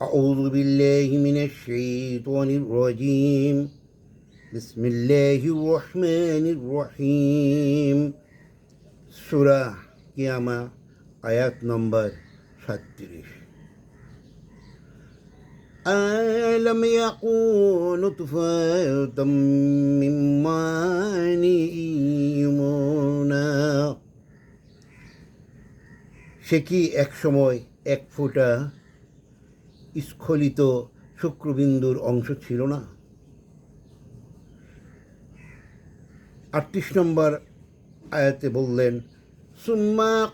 أعوذ بالله من الشيطان الرجيم بسم الله الرحمن الرحيم সুরা কিয়ামা আয়াত নম্বর সাতত্রিশ ألم يكون نطفة من ماء يمنى সে কি এক সময় এক ফোঁটা স্খলিত শুক্রবিন্দুর অংশ ছিল না। আটত্রিশ নম্বর আয়াতে বললেন, সুম্মা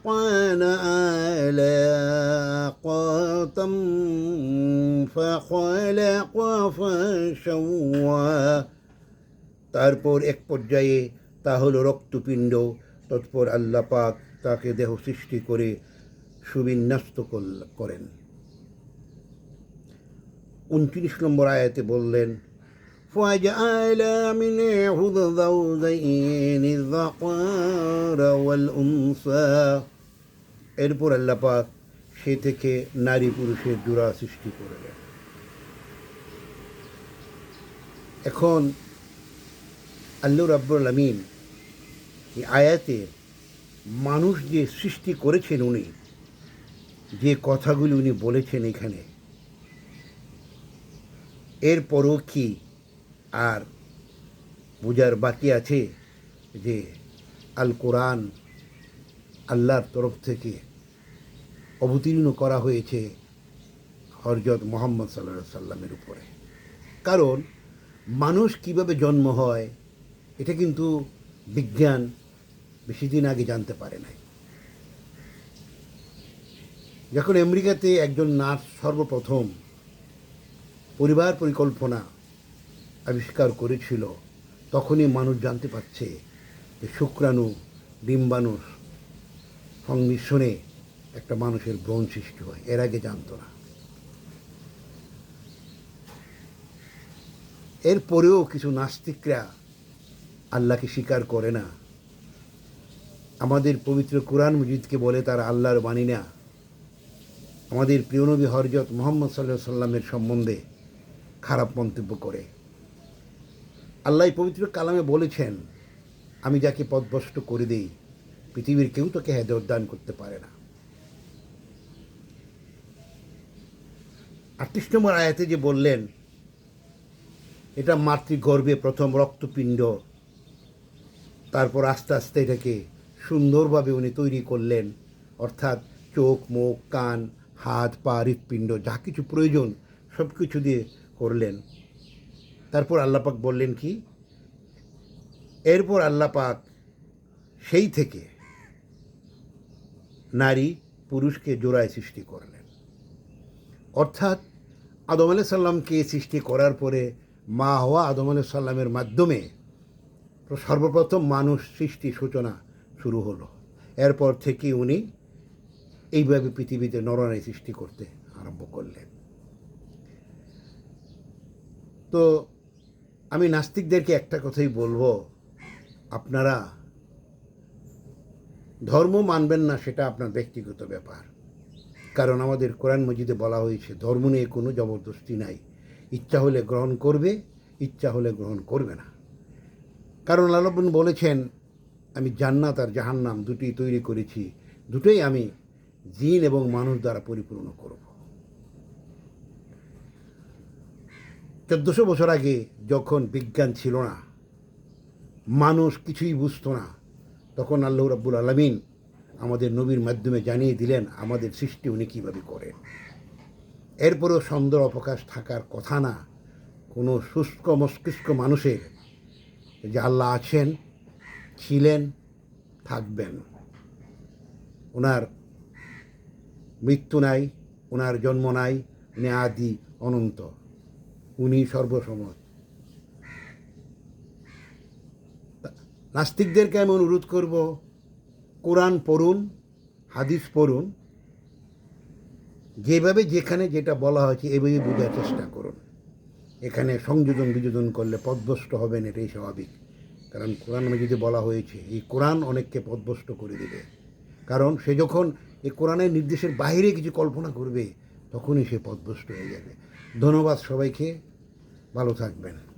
ফাসাওয়া তারপর এক পর্যায়ে তা হলো রক্তপিণ্ড। তৎপর আল্লাপাক তাকে দেহ সৃষ্টি করে সুবিন্যস্ত করেন। উনত্রিশ নম্বর আয়াতে বললেন فجعل منه الزوجين الذكر والأنثى এরপর আল্লাহ পাক সে থেকে নারী পুরুষের জোড়া সৃষ্টি করলেন এখন আল্লাহ রাব্বুল আমিন এই আয়াতে মানুষ যে সৃষ্টি করেছেন উনি যে কথাগুলি উনি বলেছেন এখানে এরপরও কি আর বোঝার বাকি আছে যে আল কোরআন আল্লাহর তরফ থেকে অবতীর্ণ করা হয়েছে হরজত মোহাম্মদ সাল্লা সাল্লামের উপরে? কারণ মানুষ কীভাবে জন্ম হয়, এটা কিন্তু বিজ্ঞান বেশি দিন আগে জানতে পারে নাই। যখন আমেরিকাতে একজন নার্স সর্বপ্রথম পরিবার পরিকল্পনা আবিষ্কার করেছিল, তখনই মানুষ জানতে পারছে যে শুক্রাণু ডিম্বাণুর সংমিশ্রণে একটা মানুষের ব্রণ সৃষ্টি হয়। এর আগে জানতো না। এরপরেও কিছু নাস্তিকরা আল্লাহকে স্বীকার করে না। আমাদের পবিত্র কোরআন মজিদকে বলে তারা আল্লাহর বাণী না। আমাদের প্রিয়নবী হরজত মোহাম্মদ সাল্লাহ সাল্লামের সম্বন্ধে খারাপ মন্তব্য করে। আল্লাহ পবিত্র কালামে বলেছেন, আমি যাকে পদভষ্ট করে দেই, পৃথিবীর কেউ তোকে হেদর দান করতে পারে না। আটত্রিশ নম্বর আয়াতে যে বললেন, এটা মাতৃগর্ভে প্রথম রক্তপিণ্ড, তারপর আস্তে আস্তে এটাকে সুন্দরভাবে উনি তৈরি করলেন, অর্থাৎ চোখ, মুখ, কান, হাত, পা, হৃৎপিণ্ড, যা কিছু প্রয়োজন সব কিছু দিয়ে করলেন। তারপর আল্লাপাক বললেন কি? এরপর আল্লাপাক সেই থেকে নারী পুরুষকে জোড়ায় সৃষ্টি করলেন। অর্থাৎ আদম আলাহ সাল্লামকে সৃষ্টি করার পরে মা হওয়া আদম আলাহ সাল্লামের মাধ্যমে সর্বপ্রথম মানুষ সৃষ্টি সূচনা শুরু হলো। এরপর থেকে উনি এইভাবে পৃথিবীতে নরনারী সৃষ্টি করতে আরম্ভ করলেন তো আমি নাস্তিকদেরকে একটা কথাই বলব। আপনারা ধর্ম মানবেন না, সেটা আপনার ব্যক্তিগত ব্যাপার। কারণ আমাদের কোরআন মজিদে বলা হয়েছে, ধর্ম নিয়ে কোনো জবরদস্তি নাই। ইচ্ছা হলে গ্রহণ করবে, ইচ্ছা হলে গ্রহণ করবে না। কারণ আল্লাহন বলেছেন, আমি জান্নাত আর জাহান্নাম দুটি তৈরি করেছি, দুটোই আমি জিন এবং মানুষ দ্বারা পরিপূর্ণ করব। চোদ্দোশো বছর আগে যখন বিজ্ঞান ছিল না, মানুষ কিছুই বুঝতো না, তখন আল্লাহ রাব্বুল আলমিন আমাদের নবীর মাধ্যমে জানিয়ে দিলেন, আমাদের সৃষ্টি উনি কীভাবে করেন। এরপরেও সন্দেহ অবকাশ থাকার কথা না, কোনো শুষ্ক মস্তিষ্ক মানুষের যে আল্লাহ আছেন, ছিলেন, থাকবেন। ওনার মৃত্যু নাই, ওনার জন্ম নাই, উনি আদি অনন্ত। উনি সর্বসময় নাস্তিকদেরকে আমি অনুরোধ করব, কোরআন পড়ুন, হাদিস পড়ুন, যেভাবে যেখানে যেটা বলা হয়েছে, এভাবে বোঝার চেষ্টা করুন। এখানে সংযোজন বিযোজন করলে পদভস্ত হবেন, এটাই স্বাভাবিক। কারণ কোরআন যদি বলা হয়েছে, এই কোরআন অনেককে পদভস্ত করে দেবে। কারণ সে যখন এই কোরআনের নির্দেশের বাইরে কিছু কল্পনা করবে, তখনই সে পদভস্ত হয়ে যাবে। ধন্যবাদ সবাইকে। ভালো থাকবেন।